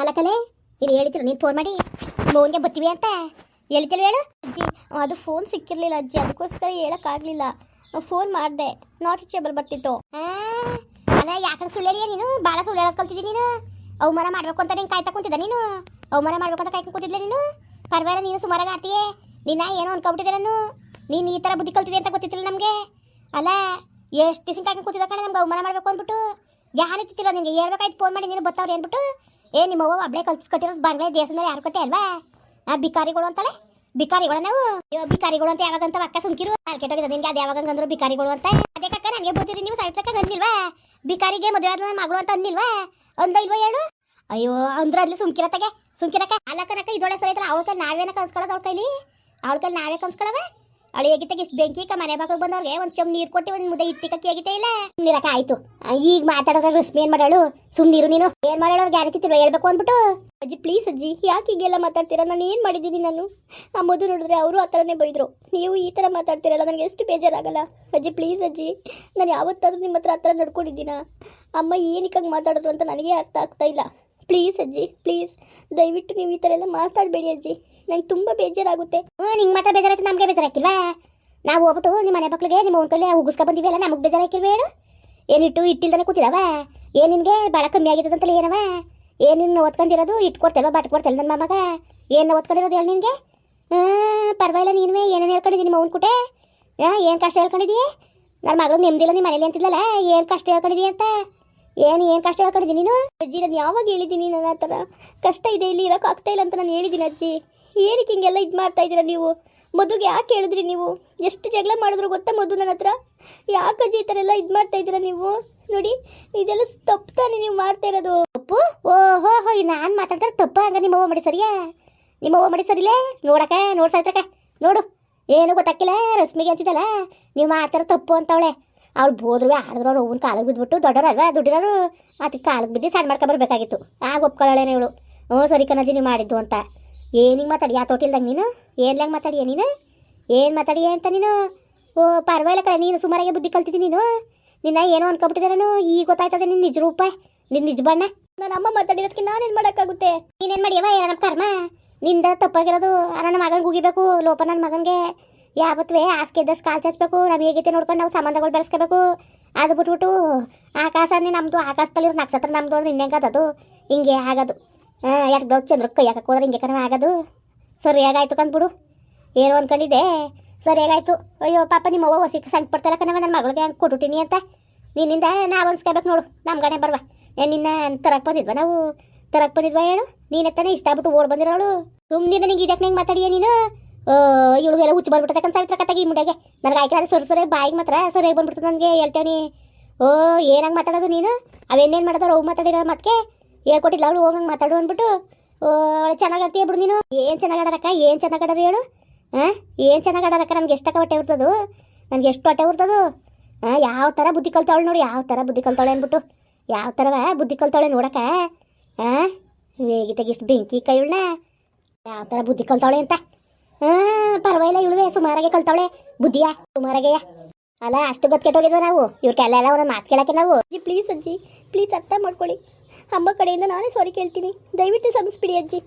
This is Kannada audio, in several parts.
ಅಲ್ಲಕಲೆ ಇಲ್ಲಿ ಹೇಳಿದ್ರು, ನೀನು ಫೋನ್ ಮಾಡಿ. ಮೋನ್ಗೆ ಬರ್ತೀವಿ ಅಂತ. ಹೇಳ್ತಿಲ್ಲ ಹೇಳು? ಅಜ್ಜಿ, ಅದು ಫೋನ್ ಸಿಕ್ಕಿರಲಿಲ್ಲ ಅಜ್ಜಿ, ಅದಕ್ಕೋಸ್ಕರ ಹೇಳಕ್ಕಾಗ್ಲಿಲ್ಲ. ಫೋನ್ ಮಾಡಿದೆ. ನಾಟ್ ರೀಚೇಬಲ್ ಬರ್ತಿತ್ತು. ಅಲ್ಲ ಯಾಕಂದ್ರೆ ಸುಳ್ಳು ನೀನು? ಭಾಳ ಸುಳ್ಳು ಹೇಳೋದು ನೀನು. ಅವಮಾನ ಮಾಡ್ಬೇಕು ಅಂತ ನೀನು ಕಾಯ್ತಾ ಕುಂತಿದ್ದ ನೀನು. ಅವಮಾನ ಮಾಡ್ಬೇಕು ಅಂತ ಕಾಯ್ಕೊಂಡು ಕೂತಿದ್ಲೆ ನೀನು? ಪರವಾಗಿಲ್ಲ, ನೀನು ಸುಮಾರಾಗಿ ಆಡ್ತೀಯೇ. ನಿನ್ನ ಏನೋ ಅನ್ಕೊಬಿಟ್ಟಿದ್ದೆ ನಾನು. ನೀನು ಈ ಥರ ಬುದ್ಧಿ ಕಲ್ತಿದ್ದೆ ಅಂತ ಗೊತ್ತಿತ್ತಿಲ್ಲ ನಮಗೆ. ಅಲ್ಲ, ಎಷ್ಟು ದಿವಸ ಕಾಯ್ಕೊಂಡು ಕೂತಿದ್ದ ಕಣೆ ನಮ್ಗೆ ಅವಮಾನ ಮಾಡ್ಬೇಕು ಅಂದ್ಬಿಟ್ಟು. ಯಾರು ಇತ್ತಿಲ್ಲ ನಿನಗೆ ಹೇಳ್ಬೇಕಾಯ್ತು ಫೋನ್ ಮಾಡಿ? ನೀನು ಬರ್ತಾವ್ರಿ ಏನ್ಬಿಟ್ಟು ಏ, ನಿಮ್ಮ ಅವ್ವ ಒಬ್ಳೆ ಕಲ್ತು ಕಟ್ಟಿರೋದು ಬಾಂಗ್ಲಾ ಮೇಲೆ ಯಾರು ಕೊಟ್ಟೆ ಅಲ್ವಾ? ಆ ಬಿಕಾರಿಗಳು ಅಂತಾಳೆ? ಬಿಕಾರಿಗಳು ನಾವು? ಅಯ್ಯೋ ಬಿಕಾರಿಗಳು ಅಂತ ಯಾವಾಗ ಅಂತ ಅಕ್ಕ ಸುಮ್ಕಿರು. ಕೆಟ್ಟೋಗಿದೆ. ನಿನ್ಗೆ ಅದು ಯಾವಾಗ ಅಂದ್ರು ಬಿಕಾರಿಗಳು ಅಂತ. ಅದೇ ಕಕ್ಕ ನನಗೆ ಬರ್ತೀರಿ ನೀವು ಸಾಯ್ತಕ್ಕ ಅಂದಿಲ್ವಾ ಬಿಕಾರಿಗೆ ಮದುವೆ ಆದ ನನ್ನ ಮಗಳು ಅಂತ ಅಂದಿಲ್ವಾ? ಅಂದ ಇಲ್ವಾ ಹೇಳು? ಅಯ್ಯೋ ಅಂದ್ರೆ ಅಲ್ಲಿ ಸುಮ್ಕಿರತ್ತಾಗೆ ಸುಮ್ಕಿರಕ್ಕ. ಅಲ್ಲಕ್ಕನಕ್ಕ ಇದೊಳೆ ಸರಿ ಐತಲ್ಲ, ಅವಳ ಕೈ ನಾವೇನ ಕನ್ಸ್ಕೊಳ್ಳೋದು ಅವಳ ಕೈಲಿ? ಅವಳ ಕೈಲಿ ನಾವೇ ಕನ್ಸ್ಕೊಳ್ಳವ ಅವಳು ಆಗಿತ್ತಾಗ ಇಷ್ಟು ಬೆಂಕಿ ಕ ಮನೆ ಬಾಕಲ್ ಬಂದವ್ರಿಗೆ ಒಂದು ಚಮ್ ನೀರು ಕೊಟ್ಟಿ ಒಂದು ಮುದ್ದೆ ಇಟ್ಟಿಕಕ್ಕೆ ಹೇಗಿತ್ತೆ ಇಲ್ಲ? ನೀರಕ ಆಯ್ತು. ಈಗ ಮಾತಾಡೋದ್ರ ರಶ್ಮಿ ಏನ್ ಮಾಡಾಳು ಸುಮ್ನಿರು ನೀನು. ಏನ್ ಮಾಡಾಳು ಅವ್ರಿಗೆ ಯಾರಕ್ಕಿತ್ತಿಲ್ವ ಹೇಳ್ಬೇಕು ಅಂದ್ಬಿಟ್ಟು. ಅಜ್ಜಿ ಪ್ಲೀಸ್ ಅಜ್ಜಿ, ಯಾಕೆ ಹೀಗೆಲ್ಲ ಮಾತಾಡ್ತೀರಾ? ನಾನು ಏನು ಮಾಡಿದ್ದೀನಿ ನಾನು? ಆ ಮೊದಲು ನೋಡಿದ್ರೆ ಅವರು ಆ ಥರನೇ ಬೈದ್ರು. ನೀವು ಈ ಥರ ಮಾತಾಡ್ತೀರಲ್ಲ, ನನಗೆ ಎಷ್ಟು ಬೇಜಾರಾಗಲ್ಲ. ಅಜ್ಜಿ ಪ್ಲೀಸ್ ಅಜ್ಜಿ, ನಾನು ಯಾವತ್ತಾದ್ರೂ ನಿಮ್ಮ ಹತ್ರ ಆ ಥರ ನಡ್ಕೊಂಡಿದ್ದೀನ? ಅಮ್ಮ ಏನಕ್ಕೆ ಮಾತಾಡಿದ್ರು ಅಂತ ನನಗೆ ಅರ್ಥ ಆಗ್ತಾ ಇಲ್ಲ. ಪ್ಲೀಸ್ ಅಜ್ಜಿ ಪ್ಲೀಸ್ ದಯವಿಟ್ಟು ನೀವು ಈ ಥರ ಎಲ್ಲ ಮಾತಾಡಬೇಡಿ ಅಜ್ಜಿ. ನಂಗೆ ತುಂಬ ಬೇಜಾರಾಗುತ್ತೆ. ಹ್ಞೂ ನಿಂಗೆ ಮಾತ್ರ ಬೇಜಾರಾಯ್ತು, ನಮಗೆ ಬೇಜಾರಾಕಿಲ್ವಾ ನಾವು ಹೋಗ್ಬಿಟ್ಟು ನಿಮ್ಮ ಮನೆ ಮಕ್ಳಿಗೆ, ನಿಮ್ಮ ಒಂದ್ಕಲ್ಲಿ ಉಗಿಸ್ಕೊ ಬಂದಿವಿ ಅಲ್ಲ, ನಮಗೆ ಬೇಜಾರಾಕಿಲ್ವ ಹೇಳು? ಏನಿಟ್ಟು ಇಟ್ಟಿಲ್ದನೆ ಕೂತಿದವ? ಏನು ನಿನಗೆ ಭಾಳ ಕಮ್ಮಿ ಆಗಿದೆ ಅಂತಲೇ ಏನವ? ಏನು ನಿನ್ನ ಓದ್ಕೊಂಡಿರೋದು ಇಟ್ಟು ಕೊಡ್ತೇವ ಬಾಟ್ ಕೊಡ್ತೇವೆ ನನ್ನ ಮಗ ಏನು ಓದ್ಕೊಂಡಿರೋದು ಹೇಳಿ ನಿನಗೆ? ಪರವಾಗಿಲ್ಲ ನೀನು ಏನೇನು ಹೇಳ್ಕೊಂಡಿದ್ದೀನಿ ನಿಮ್ಮ ಅವ್ನ ಕುಟೆ? ಏನು ಕಷ್ಟ ಹೇಳ್ಕೊಂಡಿದ್ದೀ ನನ್ನ ಮಗಳು ನೆಮ್ಮದಿಲ್ಲ ನಿಮ್ಮ ಮನೇಲಿ ಅಂತಿದ್ಲಲ್ಲ, ಏನು ಕಷ್ಟ ಹೇಳ್ಕೊಂಡಿದ್ದೀ ಅಂತ? ಏನು ಏನು ಕಷ್ಟ ಹೇಳ್ಕೊಂಡಿದ್ದೀನಿ ನೀನು? ಅಜ್ಜಿ, ನಾನು ಯಾವಾಗ ಹೇಳಿದ್ದೀನಿ ನನ್ನ ಥರ ಕಷ್ಟ ಇದೆ, ಇಲ್ಲಿ ಇರೋಕೆ ಆಗ್ತಾ ಇಲ್ಲ ಅಂತ ನಾನು ಹೇಳಿದ್ದೀನಿ ಅಜ್ಜಿ. ಏನಕ್ಕೆ ಹಿಂಗೆಲ್ಲ ಇದು ಮಾಡ್ತಾ ಇದ್ದೀರಾ ನೀವು? ಮದುಗೆ ಯಾಕೆ ಹೇಳಿದ್ರಿ ನೀವು? ಎಷ್ಟು ಜಗಳ ಮಾಡಿದ್ರು ಗೊತ್ತಾ ಮಧು ನನ್ನ ಹತ್ರ? ಯಾಕಜ್ಜಿ ಈ ಥರ ಎಲ್ಲ ಇದು ಮಾಡ್ತಾ ಇದ್ದೀರಾ ನೀವು? ನೋಡಿ, ಇದೆಲ್ಲ ತಪ್ಪು ತಾನೇ ನೀವು ಮಾಡ್ತಾ ಇರೋದು. ತಪ್ಪು? ಓಹೋ, ಹೋ ನಾನು ಮಾತಾಡ್ತಾರೆ ತಪ್ಪ ಹಂಗ ನಿಮ್ಮ ಅವ್ವ ಮಾಡಿ ಸರಿಯಾ? ನಿಮ್ಮ ಅವ್ವ ಮಾಡಿ ಸರಿಲೇ? ನೋಡಕ ನೋಡ್ಸಾ ನೋಡು. ಏನು ಗೊತ್ತಾಕಿಲ್ಲ ರಶ್ಮಿಗೆ ಅಂತಿದ್ದಲ್ಲ. ನೀವು ಮಾಡ್ತಾರೆ ತಪ್ಪು ಅಂತವಳೆ. ಅವ್ಳು ಬೋದ್ರು ಆಡಿದ್ರು ಅವ್ರು ಅವ್ನ ಕಾಲಿಗೆ ಬಿದ್ಬಿಟ್ಟು ದೊಡ್ಡರಲ್ವಾ ದುಡ್ಡಿರೋರು? ಅದಕ್ಕೆ ಕಾಲಿಗೆ ಬಿದ್ದು ಸಣ್ಣ ಮಾಡ್ಕೊಂಬರ್ಬೇಕಾಗಿತ್ತು ಆಗ ಒಪ್ಕೊಳ್ಳೇನೆ ಇವಳು. ಹ್ಞೂ ಸರಿ ಕಣಜಿ ನೀವು ಮಾಡಿದ್ದು ಅಂತ. ಏನಿಗೆ ಮಾತಾಡಿ? ಯಾವ ತೋಟಿಲ್ದಂಗೆ ನೀನು? ಏನ್ಲಂಗೆ ಮಾತಾಡಿಯ ನೀನು? ಏನು ಮಾತಾಡಿಯ ಅಂತ ನೀನು? ಓ, ಪರವಾಗಿಲ್ಲ ಕಡೆ ನೀನು ಸುಮಾರಾಗಿ ಬುದ್ಧಿ ಕಲ್ತಿದ್ದಿ ನೀನು. ನಿನ್ನ ಏನೋ ಅನ್ಕೊಬಿಟ್ಟಿದ್ದೆ ನಾನು, ಈಗ ಗೊತ್ತಾಯ್ತದೆ ನಿನ್ನ ನಿಜ ರೂಪ ನಿನ್ನ ನಿಜ ಬಣ್ಣ. ನನ್ನ ಅಮ್ಮ ಮಾತಾಡಿರೋದಕ್ಕೆ ನಾನೇನು ಮಾಡೋಕ್ಕಾಗುತ್ತೆ? ನೀನೇನು ಮಾಡಿಯವ ನಮ್ಮ ಕರ್ಮ? ನಿಂದ ತಪ್ಪಾಗಿರೋದು, ನನ್ನ ಮಗನಿಗೆ ಉಗಿಬೇಕು, ಲೋಪ ನನ್ನ ಮಗನಿಗೆ. ಯಾವತ್ತೇ ಹಾಸಿಗೆ ಇದ್ದಷ್ಟು ಕಾಲು ಚಾಚಬೇಕು ನಾವು ಹೇಗೈತೆ ನೋಡ್ಕೊಂಡು ನಾವು ಸಂಬಂಧಗಳು ಬೆಳೆಸ್ಕೋಬೇಕು. ಅದು ಬಿಟ್ಬಿಟ್ಟು ಆಕಾಶ ನಮ್ಮದು ಆಕಾಶದಲ್ಲಿರೋ ನಕ್ಷತ್ರ ನಮ್ಮದು ಅಂದ್ರೆ ಇನ್ನೇಂಗದದು ಹಿಂಗೆ ಆಗೋದು. ಯಾಕೆ ಚಂದ್ರ ಕೈ ಯಾಕೆ ಹೋದ್ರೆ ಹಿಂಗೆ ಕರ್ಮ ಆಗೋದು? ಸರಿಯಾಗಾಯ್ತು ಕಂದ್ಬಿಡು. ಏನೋ ಅಂದ್ಕೊಂಡಿದ್ದೆ ಸರಿ, ಹೇಗಾಯ್ತು? ಅಯ್ಯೋ, ಪಾಪ ನಿಮ್ಮ ಅವ್ವ ಹೊಸಿಗೆ ಸಂಕ್ ಪಡ್ತಾರ ಕಣವ ನನ್ನ ಮಗಳಿಗೆ ಹಂಗೆ ಕೊಟ್ಬಿಟ್ಟಿನಿ ಅಂತ. ನಿನ್ನಿಂದ ನಾವು ಅನ್ಸ್ಕೋಬೇಕು ನೋಡು ನಮ್ಮ ಗಣೆ ಬರುವ. ಏ, ನಿನ್ನ ತರಕ್ಕೆ ಬಂದಿದ್ವ ನಾವು? ತರಕ್ಕೆ ಬಂದಿದ್ವ ಹೇಳು? ನೀನೆ ತಾನೇ ಇಷ್ಟ ಆಗ್ಬಿಟ್ಟು ಓಡ್ ಬಂದಿರೋಳು. ಸುಮ್ಮನೆ ನಿಂಗೆ ಇದಕ್ಕೆ ನಂಗೆ ಮಾತಾಡಿಯ ನೀನು? ಇವಳಿಗೆಲ್ಲ ಹುಚ್ಚು ಬಂದ್ಬಿಟ್ಟೆ ಸಾವಿತ್ರ ಕತ್ತಾಗಿ ಈ ಮುಂಡೆಗೆ. ನನಗೆ ಆಯ್ಕೆ ಅದು ಸರಿ ಸರಿ ಬಾಯಿಗೆ ಮಾತ್ರ ಸರಿಯಾಗಿ ಬಂದ್ಬಿಡ್ತದೆ ನನಗೆ ಹೇಳ್ತೇವನಿ ಓ, ಏನಂಗೆ ಮಾತಾಡೋದು ನೀನು? ಅವೇನೇನು ಮಾಡೋದು ಅವು ಮಾತಾಡಿರೋ ಮತ್ತೆ ಹೇಳ್ಕೊಟ್ಟಿಲ್ಲ ಅವಳು, ಹೋಗಂಗೆ ಮಾತಾಡು ಅಂದ್ಬಿಟ್ಟು, ಓ ಚೆನ್ನಾಗಿ ಬಿಡು ನೀನು. ಏನು ಚೆನ್ನಾಗಿ ಆಡೋದಕ್ಕ ಏನು ಚೆನ್ನಾಗಿ ಆಡೋದು ಹೇಳು. ಹಾಂ ಏನು ಚೆನ್ನಾಗಿ ಆಡೋದಕ್ಕ ನನಗೆ ಎಷ್ಟಕ್ಕ ಹೊಟ್ಟೆ ಇರ್ತದೋ ನನಗೆ ಎಷ್ಟು ಹೊಟ್ಟೆ ಉರ್ತದೋ ಹಾಂ ಯಾವ ಥರ ಬುದ್ಧಿ ಕಲ್ತಾವಳು ನೋಡಿ, ಯಾವ ಥರ ಬುದ್ಧಿ ಕಲ್ತಾವಳೆ ಅಂದ್ಬಿಟ್ಟು. ಯಾವ ಥರವ ಬುದ್ಧಿ ಕಲ್ತಾವಳೆ ನೋಡಕ್ಕ? ಹಾಂ ಹೇಗಿತ್ತಾಗ ಇಷ್ಟು ಬೆಂಕಿ ಕೈಗಳನ್ನ ಯಾವ ಥರ ಬುದ್ಧಿ ಕಲ್ತಾವಳೆ ಅಂತ? ಹಾಂ ಪರವಾಗಿಲ್ಲ ಇವಳುವೆ ಸುಮಾರಾಗೆ ಕಲ್ತಾವಳೆ. ಬುದ್ಧಿಯ? ಸುಮಾರಾಗೆಯ? ಅಲ್ಲ, ಅಷ್ಟು ಗೊತ್ತು ಕೆಟ್ಟೋಗಿದ್ವ ನಾವು. ಇವ್ರಿಗೆಲ್ಲ ಎಲ್ಲ ಒಂದು ಮಾತು ಕೇಳಕ್ಕೆ ನಾವು. ಅಜ್ಜಿ ಪ್ಲೀಸ್ ಅಜ್ಜಿ ಪ್ಲೀಸ್ ಅರ್ಥ ಮಾಡ್ಕೊಳ್ಳಿ. ಅಮ್ಮ ಕಡೆಯಿಂದ ನಾನೇ ಸಾರಿ ಕೇಳ್ತೀನಿ. ದಯವಿಟ್ಟು ಸಮಿಸ್ಬಿಡಿ ಅಜ್ಜಿ.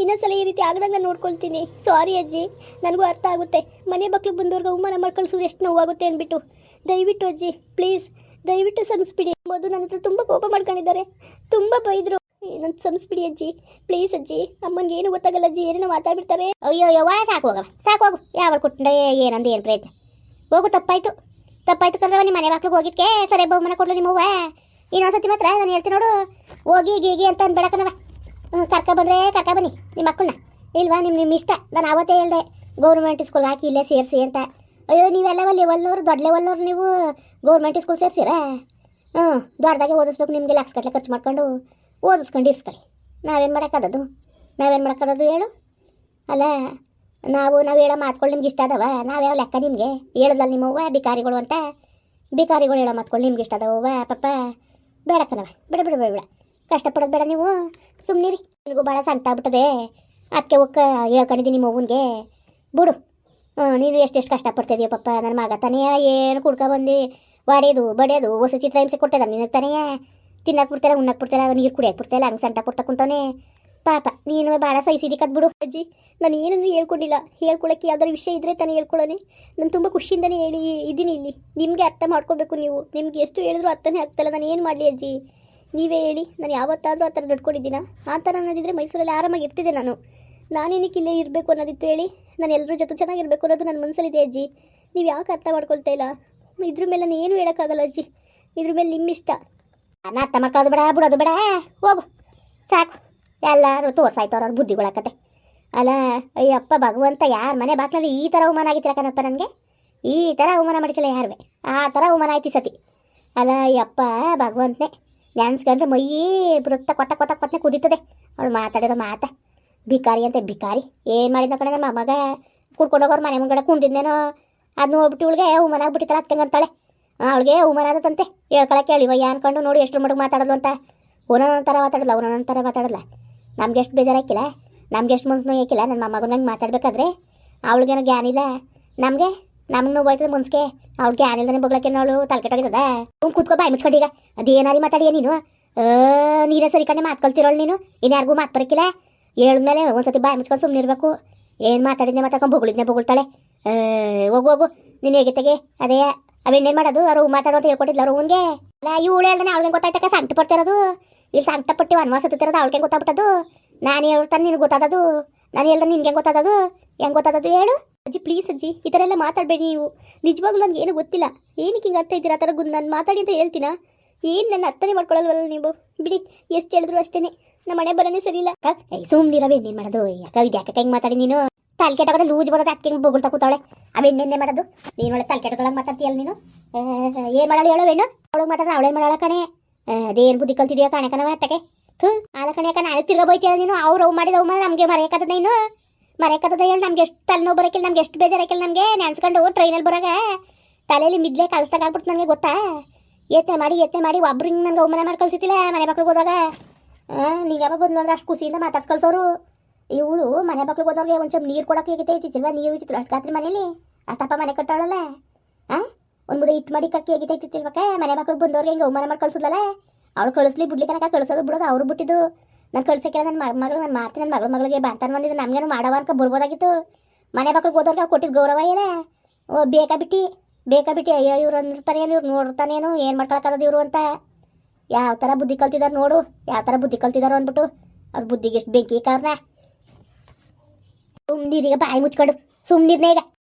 ಇನ್ನೊಂದ್ಸಲ ಈ ರೀತಿ ಆಗದಂಗೆ ನೋಡ್ಕೊಳ್ತೀನಿ. ಸಾರಿ ಅಜ್ಜಿ. ನನಗೂ ಅರ್ಥ ಆಗುತ್ತೆ. ಮನೆ ಮಕ್ಳಿಗೆ ಬಂದವ್ರಿಗೆ ಉಮ್ಮನ ಮಾಡ್ಕೊಳ್ಸೋದು ಎಷ್ಟು ನೋವಾಗುತ್ತೆ ಅಂದ್ಬಿಟ್ಟು. ದಯವಿಟ್ಟು ಅಜ್ಜಿ ಪ್ಲೀಸ್ ದಯವಿಟ್ಟು ಸಮಿಸ್ಬಿಡಿ ಮೊದಲು ನನ್ನ ಹತ್ರ ತುಂಬ ಕೋಪ ಮಾಡ್ಕೊಂಡಿದ್ದಾರೆ. ತುಂಬ ಬೈದರು. ನನ್ನ ಸಮಿಸ್ಬಿಡಿ ಅಜ್ಜಿ. ಪ್ಲೀಸ್ ಅಜ್ಜಿ. ಅಮ್ಮನಿಗೆ ಏನು ಗೊತ್ತಾಗಲ್ಲ ಅಜ್ಜಿ. ಏನೇನೋ ಮಾತಾಡ್ಬಿಡ್ತಾರೆ. ಅಯ್ಯೋ ಯವ್ವ ಸಾಕು ಹೋಗವ ಸಾಕು, ಹೋಗು. ಯಾವಾಗ ಕೊಟ್ಟೆ ಏನಂದು, ಏನು ಪ್ರಯತ್ನ ಹೋಗು, ತಪ್ಪಾಯ್ತು. ತಪ್ಪಾಯ್ತು ಕಂದ್ರೆ ನಿಮ್ಮ ಮನೆ ಮಕ್ಳಿಗೆ ಹೋಗಿದ್ಕೆ ಸರಿ ಬಹುಮಾನ ಕೊಡ್ಲು ನಿಮ್ಮವ್ವ. ಇನ್ನೊಂದ್ಸತಿ ಮಾತ್ರ ನಾನು ಹೇಳ್ತೀನಿ ನೋಡು. ಹೋಗಿ ಗೀಗಿ ಅಂತ ಅನ್ಬೇಡ ಕಣವ ಹ್ಞೂ ಕರ್ಕ ಬಂದರೆ ಕರ್ಕ ಬನ್ನಿ. ನಿಮ್ಮ ಮಕ್ಕಳನ್ನ ಇಲ್ವಾ ನಿಮ್ಮ ನಿಮ್ಮ ಇಷ್ಟ. ನಾನು ಅವತ್ತೇ ಹೇಳ್ದೆ ಗೌರ್ಮೆಂಟ್ ಸ್ಕೂಲ್ ಹಾಕಿ ಇಲ್ಲೇ ಸೇರಿಸಿ ಅಂತ. ಅಯ್ಯೋ, ನೀವೆಲ್ಲ ಲೆವೆಲ್ನವ್ರು ದೊಡ್ಡಲೆ ಲೆವೆಲ್ನವ್ರು ನೀವು ಗೌರ್ಮೆಂಟ್ ಸ್ಕೂಲ್ ಸೇರಿಸಿರಾ? ಹ್ಞೂ ದೊಡ್ಡದಾಗೆ ಓದಿಸ್ಬೇಕು ನಿಮಗೆ ಲಕ್ಷ ಗಟ್ಟಲೆ ಖರ್ಚು ಮಾಡ್ಕೊಂಡು. ಓದಿಸ್ಕೊಂಡು ಇಸ್ಕೊಳ್ಳಿ ನಾವೇನು ಮಾಡೋಕ್ಕದದು ನಾವೇನು ಮಾಡೋಕ್ಕದದು ಹೇಳು? ಅಲ್ಲ, ನಾವು ನಾವು ಹೇಳೋ ಮಾತುಗಳು ನಿಮ್ಗೆ ಇಷ್ಟ ಅದಾವ? ನಾವ್ಯಾವ ಲೆಕ್ಕ ನಿಮಗೆ? ಹೇಳೋದಲ್ಲ ನಿಮ್ಮವ್ವ ಬಿಕಾರಿಗಳು ಅಂತ. ಬಿಕಾರಿಗಳು ಹೇಳೋ ಮಾತುಗಳು ನಿಮ್ಗೆ ಇಷ್ಟ ಅದಾವ ಪಾಪ ಬೇಡ ಕಣವ ಬೇಡ ಬೇಡ ಬೇಡ ಬೇಡ. ಕಷ್ಟಪಡೋದು ಬೇಡ ನೀವು. ಸುಮ್ಮನಿರಿ ನಿನಗೂ ಭಾಳ ಸಂತ ಆಗ್ಬಿಟ್ಟದೆ. ಅದಕ್ಕೆ ಒಕ್ಕ ಹೇಳ್ಕೊಂಡಿದ್ದೀನಿ ನಿಮ್ಮ ಅವ್ವನಿಗೆ. ಬಿಡು. ನೀನು ಎಷ್ಟೆಷ್ಟು ಕಷ್ಟಪಡ್ತಿದೀಯ ಪಪ್ಪ ನನ್ನ ಮಗ ತಾನೇ, ಏನು ಕುಡ್ಕೊ ಬಂದು. ಹೊಡೆಯೋದು ಬಡಿಯೋದು, ಹೊಸ ಚಿತ್ರ ಹಿಂಸೆ ಕೊಡ್ತಾಯಿದ್ದಾನೆ ನಿನಗೆ ತಾನೇ. ತಿನ್ನಕ್ಕೆ ಬಿಡ್ತಾರ ಉಣ್ಣಕ್ಕೆ ಬಿಡ್ತಾರ ನೀರು ಕುಡಿಯಕ್ಕೆ ಬಿಡ್ತಾಯಿಲ್ಲ ಹಂಗೆ ಸಂಟ ಕೊಡ್ತಾ ಕುಂತವನೆ. ಪಾಪ, ನೀನು ಭಾಳ ಸಹಿಸಿದಿಕ್ಕದ್ ಬಿಡು ಅಜ್ಜಿ. ನಾನು ಏನನ್ನು ಹೇಳ್ಕೊಂಡಿಲ್ಲ. ಹೇಳ್ಕೊಳಕ್ಕೆ ಯಾವ್ದಾರು ವಿಷಯ ಇದ್ರೆ ತಾನೇ ಹೇಳ್ಕೊಳ್ಳೋನೆ ನಾನು ತುಂಬ ಖುಷಿಯಿಂದನೇ ಹೇಳಿ ಇದ್ದೀನಿ ಇಲ್ಲಿ. ನಿಮಗೆ ಅರ್ಥ ಮಾಡ್ಕೋಬೇಕು ನೀವು. ನಿಮ್ಗೆ ಎಷ್ಟು ಹೇಳಿದ್ರು ಅರ್ಥನೇ ಆಗ್ತಲ್ಲ. ನಾನು ಏನು ಮಾಡಲಿ ಅಜ್ಜಿ? ನೀವೇ ಹೇಳಿ. ನಾನು ಯಾವತ್ತಾದರೂ ಆ ಥರ ನಡ್ಕೊಂಡಿದ್ದೀನ? ಆ ಥರ ಅನ್ನೋದಿದ್ರೆ ಮೈಸೂರಲ್ಲಿ ಆರಾಮಾಗಿ ಇರ್ತಿದ್ದೆ ನಾನು. ನಾನೇನಕ್ಕೆ ಇಲ್ಲೇ ಇರಬೇಕು ಅನ್ನೋದಿತ್ತು ಹೇಳಿ. ನಾನು ಎಲ್ಲರ ಜೊತೆ ಚೆನ್ನಾಗಿರಬೇಕು ಅನ್ನೋದು ನನ್ನ ಮನಸ್ಸಲ್ಲಿದೆ ಅಜ್ಜಿ. ನೀವು ಯಾಕೆ ಅರ್ಥ ಮಾಡ್ಕೊಳ್ತಾ ಇಲ್ಲ? ಇದ್ರ ಮೇಲೆ ನಾನು ಏನು ಹೇಳೋಕ್ಕಾಗಲ್ಲ ಅಜ್ಜಿ. ಇದ್ರ ಮೇಲೆ ನಿಮ್ಮಿಷ್ಟ. ನಾನು ಅರ್ಥ ಮಾಡ್ಕೊಳ್ಳೋದು ಬೇಡ, ಬಿಡೋದು ಬೇಡ. ಹೋಗು. ಸಾಕು. ಎಲ್ಲರೂ ತೋರ್ಸಾಯ್ತವ್ರ ಅವ್ರ ಬುದ್ಧಿಗಳಾಕತೆ ಅಲ್ಲ ಅಯ್ಯಪ್ಪ ಭಗವಂತ ಯಾರ ಮನೆ ಬಾಕ್ಲಲ್ಲಿ ಈ ಥರ ಅವಮಾನ ಆಗಿತ್ತಿಲ್ಲ ಕಣಪ್ಪ ನನಗೆ? ಈ ಥರ ಅವಮಾನ ಮಾಡಿತಿಲ್ಲ ಯಾರುವೆ? ಆ ಥರ ಅವಮಾನ ಆಯ್ತು ಸತಿ. ಅಲ್ಲ ಅಯ್ಯಪ್ಪ ಭಗವಂತನೇ ನೆನ್ಸ್ಕೊಂಡ್ರೆ ಮೈಯಿ ಬೃತ್ತ ಕೊತ್ತ ಕೊತ್ತ ಕೊತ್ತನೆ ಕುದೀತದೆ. ಅವಳು ಮಾತಾಡಿರೋ ಮಾತ. ಭಿಕಾರಿ ಅಂತ ಭಿಕಾರಿ. ಏನು ಮಾಡಿದ ಕಣ ನಮ್ಮ ಮಗ? ಕುಡ್ಕೊಂಡೋಗೋರು ಮನೆ ಮುಂಗಡೆ ಕುಂದಿದ್ದೇನೋ ಅದು ನೋಡ್ಬಿಟ್ಟು ಇವಳಿಗೆ ಅವಮಾನ ಆಗ್ಬಿಟ್ಟಿತ್ತಲ್ಲ ಅತ್ತಂಗೆ ಅಂತಾಳೆ. ಅವಳಿಗೆ ಅವಮಾನ ಆದತಂತೆ ಹೇಳ್ಕೊಳಕ್ಕೆ ಹೇಳಿವಯ್ಯ ಅನ್ಕೊಂಡು ನೋಡಿ ಎಷ್ಟು ಮಡುಗು ಮಾತಾಡೋದು ಅಂತ. ಒಂದೊಂದೊಂದು ಥರ ಮಾತಾಡಲ್ಲ ಒಂದೊಂದೊಂದು ಥರ ಮಾತಾಡಲ್ಲ ನಮ್ಗೆ ಎಷ್ಟು ಬೇಜಾರಾಕಿಲ್ಲ? ಎಷ್ಟು ಮನ್ಸು ನೋಯಕ್ಕಿಲ್ಲ ನನ್ನ ಮೊಮ್ಮಗನಂಗೆ ಮಾತಾಡ್ಬೇಕಾದ್ರೆ? ಅವಳಿಗೇನೋ ಜ್ಞಾನ ಇಲ್ಲ. ನಮಗೆ? ನಮ್ಗೆ ನೋವು ಹೋಯ್ತದ ಮುನ್ಸ್ಕೆ ಅವ್ಳು ಜ್ಞಾನ ಇಲ್ದಾನೆ ಬಗ್ಲಕ್ಕೆ ನೋಡು ತಲೆಕೆಟ್ಟೋಗಿದ್ದದ ಹ್ಞೂ ಕೂತ್ಕೋ, ಬಾಯಿ, ಮುಚ್ಕೊಂಡೀಗ. ಅದೇನಾರಿ ಮಾತಾಡಿಯ ನೀನು? ನೀನೇ ಸರಿ ಕಣ್ಣೆ ಮಾತ್ಕೊಳ್ತಿರೋಳು ನೀನು? ಇನ್ಯಾರಿಗೂ ಮಾತು ಬರಕ್ಕಿಲ್ಲ ಹೇಳಿದ್ಮೇಲೆ ಒಂದ್ಸತಿ ಬಾಯಿ ಮುಚ್ಕೊಂಡು ಸುಮ್ಮನೆ ಇರಬೇಕು. ಏನು ಮಾತಾಡಿದ್ನೆ ಮಾತಾಡ್ಕೊಂಡು ಬೊಗಳಿದ್ನೆ ಬೊಗಳ್ತಾಳೆ. ಹೋಗು ಹೋಗು. ನೀನು ಹೇಗೆ ಅದೇ ಅವೇನೇನು ಮಾಡೋದು? ಅವ್ರು ಮಾತಾಡೋದು ಹೇಳ್ಕೊಟ್ಟಿದ್ಲ ಅವ್ರು ಅವನಿಗೆ ಅಲ್ಲ, ಇವಳು ಹೇಳ್ದಾನೆ ಅವ್ಳಿಗೆ ಗೊತ್ತಾಯ್ತಕ್ಕ? ಸಂಕಟ ಪಡ್ತಿರೋದು ಇಲ್ಲಿ ಸಂಕಟ ಪಟ್ಟಿ ವನವಾಸ ಸುತ್ತಿರೋದು ಅವಳಿಗೆ ಗೊತ್ತಾಗ್ಬಿಟ್ಟದು ನಾನು ಹೇಳ್ತಾನೆ ನಿನಗೆ ಗೊತ್ತಾದದು ನಾನು ಹೇಳ್ದೆ ನಿನ್ಗೆ ಹೆಂಗೆ ಗೊತ್ತಾದದು ಹೆಂಗೆ ಗೊತ್ತಾದದು ಹೇಳು. ಅಜ್ಜಿ ಪ್ಲೀಸ್ ಅಜ್ಜಿ, ಈ ಥರ ಎಲ್ಲ ಮಾತಾಡಬೇಡಿ ನೀವು. ನಿಜವಾಗ್ಲೂ ನನಗೆ ಏನು ಗೊತ್ತಿಲ್ಲ. ಏನಕ್ಕೆ ಹಿಂಗೆ ಅರ್ಥ ಇದ್ದೀರಾ? ಆ ಥರ ಗುಂದ್ ನಾನು ಮಾತಾಡಿ ಅಂತ ಹೇಳ್ತೀನಾ? ಏನು ನನ್ನ ಅರ್ಥನೇ ಮಾಡ್ಕೊಳ್ಳಲ್ವಲ್ಲ ನೀವು? ಬಿಡಿ, ಎಷ್ಟು ಹೇಳಿದ್ರು ಅಷ್ಟೇ ನಮ್ಮ ಮನೆ ಬರೋನೇ ಸರಿ ಇಲ್ಲ ಏಯ್ ಸುಮ್ಮನಿರವೆ ಇನ್ನೇನು ಮಾಡೋದು. ಯಾಕ ಇದ್ಯಾಕ ಹೆಂಗೆ ಮಾತಾಡಿ ನೀನು? ತಲೆ ಕೆಟ್ಟೋಗದ ಲೂಜ್ ಬರೋದು ಅಕ್ಕಿ ಹೆಂಗೆ ಬೊಗಳ್ತಾ ಕೂತಾವಳೆ ಅವೆಣ್ಣೆನ್ನೇ ಮಾಡೋದು. ನೀನು ಒಳ್ಳೆ ತಲೆ ಮಾತಾಡ್ತೀಯಲ್ಲ ನೀನು? ಏನು ಮಾಡಲ್ಲ ಹೇಳೋ ಏನು ಅವಳಿಗೆ ಮಾತಾಡ ಅವಳೇನು ಮಾಡಲ್ಲ ಕಣೆ? ಅದೇನು ಬುದ್ಧಿ ಕಲ್ತಿದ್ಯಾ ಕಣೆ ಕಣವ ಅತ್ತಕ್ಕೆ? ಥೂ, ಆಲ ಕಣೆ ಯಾಕ ನಾನು ತಿರ್ಗ ಬೈತೀಯ ನೀನು? ಅವ್ರು ಅವು ಮಾಡಿದ ಅವಮಾನ ನಮಗೆ ಮರೆಯಕತ್ತದ ನೀನು? ಮರೆಯಕತ್ತದ ಹೇಳಿ ನಮ್ಗೆ ಎಷ್ಟು ತಲೆನೋವು ಬರೋಕಿಲ್ಲ, ನಮ್ಗೆ ಎಷ್ಟು ಬೇಜಾರಾಕಿಲ್ಲ ನಮಗೆ? ನೆನ್ಸ್ಕೊಂಡು ಟ್ರೈನಲ್ಲಿ ಬರಾಗ. ತಲೆಯಲ್ಲಿ ಮಿದ್ಲೆ ಕಲ್ಸಕ್ಕಾಗ್ಬಿಟ್ಟು ನನಗೆ ಗೊತ್ತಾ? ಯತ್ನೆ ಮಾಡಿ ಯತ್ನೆ ಮಾಡಿ ಒಬ್ರು ಹಿಂಗೆ ನನಗೆ ಅವಮಾನ ಮಾಡಿ ಕಳ್ಸಿತಿಲ್ಲ ಮನೆ ಮಕ್ಳಿಗೆ ಹೋದಾಗ. ನೀಗ ಬಂದ್ಲು ಅಂದ್ರೆ ಅಷ್ಟು ಖುಷಿಯಿಂದ ಮಾತಾಡ್ಸ್ ಕಳ್ಸೋರು. ಇವಳು ಮನೆ ಮಕ್ಳಿಗೆ ಹೋದವ್ರಿಗೆ ಒಂಚೂರು ನೀರು ಕೊಡೋಕೆ ಹೇಗಿತ್ತೆ ಇತ್ತಿಲ್ವಾ ನೀರು ಇತ್ತಿತ್ತು ಅಷ್ಟು ರಾತ್ರಿ ಮನೇಲಿ? ಅಷ್ಟಪ್ಪ ಮನೆ ಕಟ್ಟೋಳಲ್ಲ? ಆ? ಒಂದು ಮುದ ಇಟ್ಟು ಮಾಡಿ ಕಕ್ಕಿ ಹೇಗಿತ್ತೆ ಇತ್ತಿಲ್ವಕ್ಕ ಮನೆ ಮಕ್ಕಳು ಬಂದವ್ರಿಗೆ ಹಿಂಗೆ ಅವಮಾನ ಮಾಡಿ ಕಳ್ಸೋದಲ್ಲ? ಅವಳು ಕಳಿಸ್ಲಿ ಬಿಡ್ಲಿ ಕನಕ ಕಳ್ಸೋದು ಬಿಡೋದು ಅವ್ರು ಬಿಟ್ಟಿದ್ದು. ನಾನು ಕಳ್ಸಕ್ಕೆ ನನ್ನ ಮಗ, ಮಗಳು, ನಾನು ಮಾಡ್ತೀನಿ ನನ್ನ ಮಗಳ ಮಗಳಿಗೆ ಬಾಂತಾನ ಬಂದಿದ್ದು ನಮ್ಗೇನು ಮಾಡವ ಬರ್ಬೋದಾಗಿತ್ತು. ಮನೆ ಮಕ್ಕಳು ಹೋದವ್ರಿಗೆ ಅವ್ರು ಕೊಟ್ಟಿದ್ದು ಗೌರವ ಇಲ್ಲ ಓ, ಬೇಕಾ ಬಿಟ್ಟಿ? ಬೇಕಾ ಬಿಟ್ಟು? ಅಯ್ಯೋ, ಇವ್ರು ಅಂದಿರ್ತಾನೇನು ಇವ್ರು ನೋಡ್ತಾನೇನು ಏನು ಮಾಡ್ಕೊಳಕ್ಕದ ಇವರು ಅಂತ? ಯಾವ ಥರ ಬುದ್ಧಿ ಕಲ್ತಿದ್ದಾರೆ ನೋಡು. ಯಾವ ಥರ ಬುದ್ಧಿ ಕಲ್ತಿದ್ದಾರೆ ಅಂದ್ಬಿಟ್ಟು ಅವ್ರ ಬುದ್ಧಿಗೆ ಎಷ್ಟು ಬೆಂಕಿ ಕಾರಣ. ಸುಮ್ಮನಿರೀಗ ಬಾಯಿ ಮುಚ್ಕೊಂಡು. ಸುಮ್ಮನಿರ್ನೇ ಈಗ.